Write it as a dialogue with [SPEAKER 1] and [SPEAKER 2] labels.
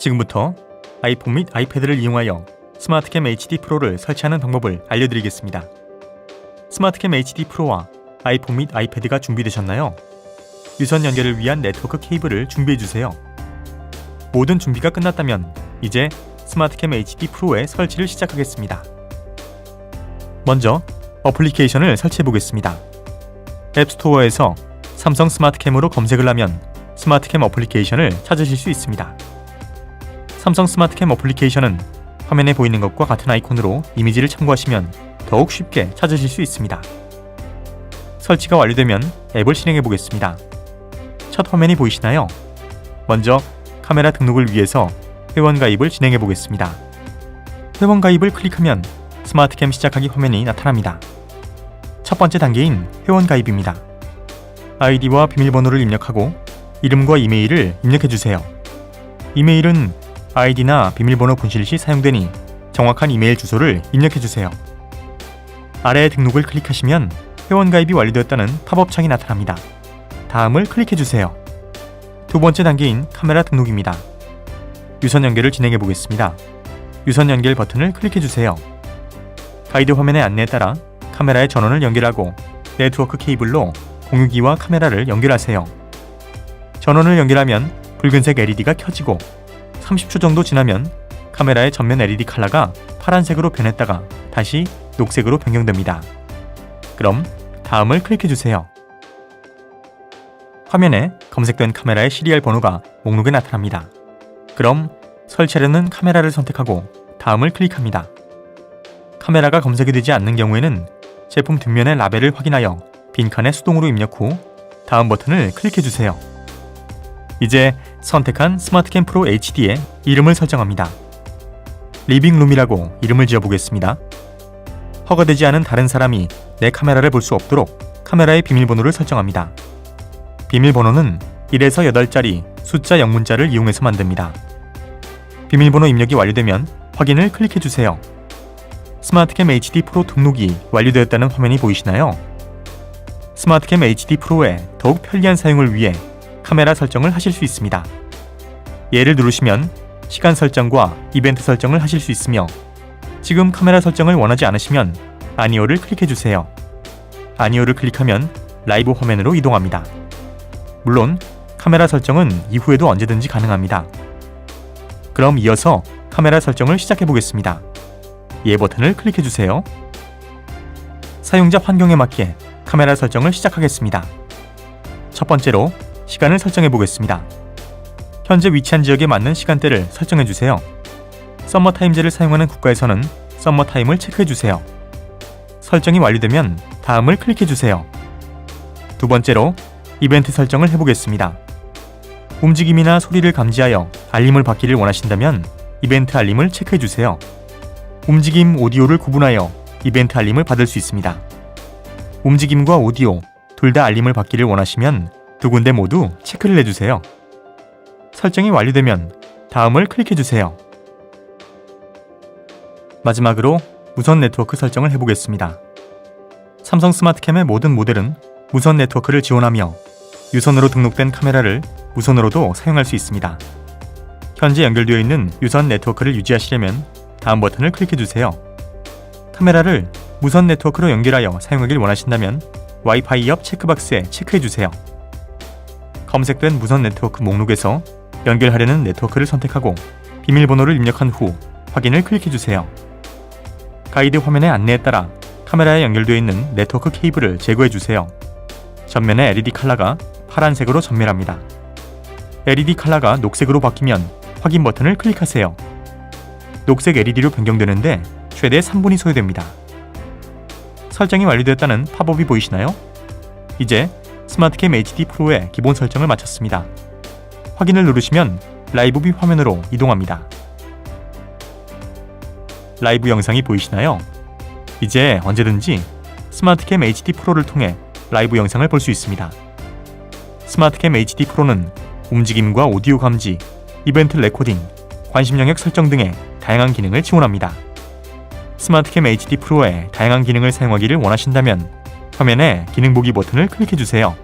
[SPEAKER 1] 지금부터 아이폰 및 아이패드를 이용하여 스마트캠 HD 프로를 설치하는 방법을 알려드리겠습니다. 스마트캠 HD 프로와 아이폰 및 아이패드가 준비되셨나요? 유선 연결을 위한 네트워크 케이블을 준비해주세요. 모든 준비가 끝났다면 이제 스마트캠 HD 프로의 설치를 시작하겠습니다. 먼저 어플리케이션을 설치해 보겠습니다. 앱스토어에서 삼성 스마트캠으로 검색을 하면 스마트캠 어플리케이션을 찾으실 수 있습니다. 삼성 스마트캠 어플리케이션은 화면에 보이는 것과 같은 아이콘으로 이미지를 참고하시면 더욱 쉽게 찾으실 수 있습니다. 설치가 완료되면 앱을 실행해 보겠습니다. 첫 화면이 보이시나요? 먼저 카메라 등록을 위해서 회원 가입을 진행해 보겠습니다. 회원 가입을 클릭하면 스마트캠 시작하기 화면이 나타납니다. 첫 번째 단계인 회원 가입입니다. 아이디와 비밀번호를 입력하고 이름과 이메일을 입력해 주세요. 이메일은 아이디나 비밀번호 분실 시 사용되니 정확한 이메일 주소를 입력해 주세요. 아래 등록을 클릭하시면 회원 가입이 완료되었다는 팝업 창이 나타납니다. 다음을 클릭해 주세요. 두 번째 단계인 카메라 등록입니다. 유선 연결을 진행해 보겠습니다. 유선 연결 버튼을 클릭해 주세요. 가이드 화면의 안내에 따라 카메라의 전원을 연결하고 네트워크 케이블로 공유기와 카메라를 연결하세요. 전원을 연결하면 붉은색 LED가 켜지고 30초 정도 지나면 카메라의 전면 LED 컬러가 파란색으로 변했다가 다시 녹색으로 변경됩니다. 그럼 다음을 클릭해 주세요. 화면에 검색된 카메라의 시리얼 번호가 목록에 나타납니다. 그럼 설치하려는 카메라를 선택하고 다음을 클릭합니다. 카메라가 검색이 되지 않는 경우에는 제품 뒷면의 라벨을 확인하여 빈칸에 수동으로 입력 후 다음 버튼을 클릭해 주세요. 이제 선택한 스마트캠 프로 HD에 이름을 설정합니다. 리빙룸이라고 이름을 지어 보겠습니다. 허가되지 않은 다른 사람이 내 카메라를 볼 수 없도록 카메라의 비밀번호를 설정합니다. 비밀번호는 1에서 8자리 숫자 영문자를 이용해서 만듭니다. 비밀번호 입력이 완료되면 확인을 클릭해 주세요. 스마트캠 HD 프로 등록이 완료되었다는 화면이 보이시나요? 스마트캠 HD 프로의 더욱 편리한 사용을 위해 카메라 설정을 하실 수 있습니다. 얘를 누르시면 시간 설정과 이벤트 설정을 하실 수 있으며 지금 카메라 설정을 원하지 않으시면 아니오를 클릭해 주세요. 아니오를 클릭하면 라이브 화면으로 이동합니다. 물론 카메라 설정은 이후에도 언제든지 가능합니다. 그럼 이어서 카메라 설정을 시작해 보겠습니다. 예 버튼을 클릭해 주세요. 사용자 환경에 맞게 카메라 설정을 시작하겠습니다. 첫 번째로 시간을 설정해 보겠습니다. 현재 위치한 지역에 맞는 시간대를 설정해 주세요. 썸머 타임제를 사용하는 국가에서는 썸머 타임을 체크해 주세요. 설정이 완료되면 다음을 클릭해 주세요. 두 번째로 이벤트 설정을 해보겠습니다. 움직임이나 소리를 감지하여 알림을 받기를 원하신다면 이벤트 알림을 체크해 주세요. 움직임 오디오를 구분하여 이벤트 알림을 받을 수 있습니다. 움직임과 오디오 둘 다 알림을 받기를 원하시면 두 군데 모두 체크를 해주세요. 설정이 완료되면 다음을 클릭해 주세요. 마지막으로 무선 네트워크 설정을 해보겠습니다. 삼성 스마트캠의 모든 모델은 무선 네트워크를 지원하며 유선으로 등록된 카메라를 무선으로도 사용할 수 있습니다. 현재 연결되어 있는 유선 네트워크를 유지하시려면 다음 버튼을 클릭해 주세요. 카메라를 무선 네트워크로 연결하여 사용하길 원하신다면 와이파이 옆 체크박스에 체크해 주세요. 검색된 무선 네트워크 목록에서 연결하려는 네트워크를 선택하고 비밀번호를 입력한 후 확인을 클릭해 주세요. 가이드 화면의 안내에 따라 카메라에 연결되어 있는 네트워크 케이블을 제거해 주세요. 전면의 LED 컬러가 파란색으로 전멸합니다. LED 컬러가 녹색으로 바뀌면 확인 버튼을 클릭하세요. 녹색 LED로 변경되는데 최대 3분이 소요됩니다. 설정이 완료되었다는 팝업이 보이시나요? 이제 스마트캠 HD 프로의 기본 설정을 마쳤습니다. 확인을 누르시면 라이브 뷰 화면으로 이동합니다. 라이브 영상이 보이시나요? 이제 언제든지 스마트캠 HD 프로를 통해 라이브 영상을 볼 수 있습니다. 스마트캠 HD 프로는 움직임과 오디오 감지, 이벤트 레코딩, 관심 영역 설정 등의 다양한 기능을 지원합니다. 스마트캠 HD 프로의 다양한 기능을 사용하기를 원하신다면 화면에 기능 보기 버튼을 클릭해 주세요.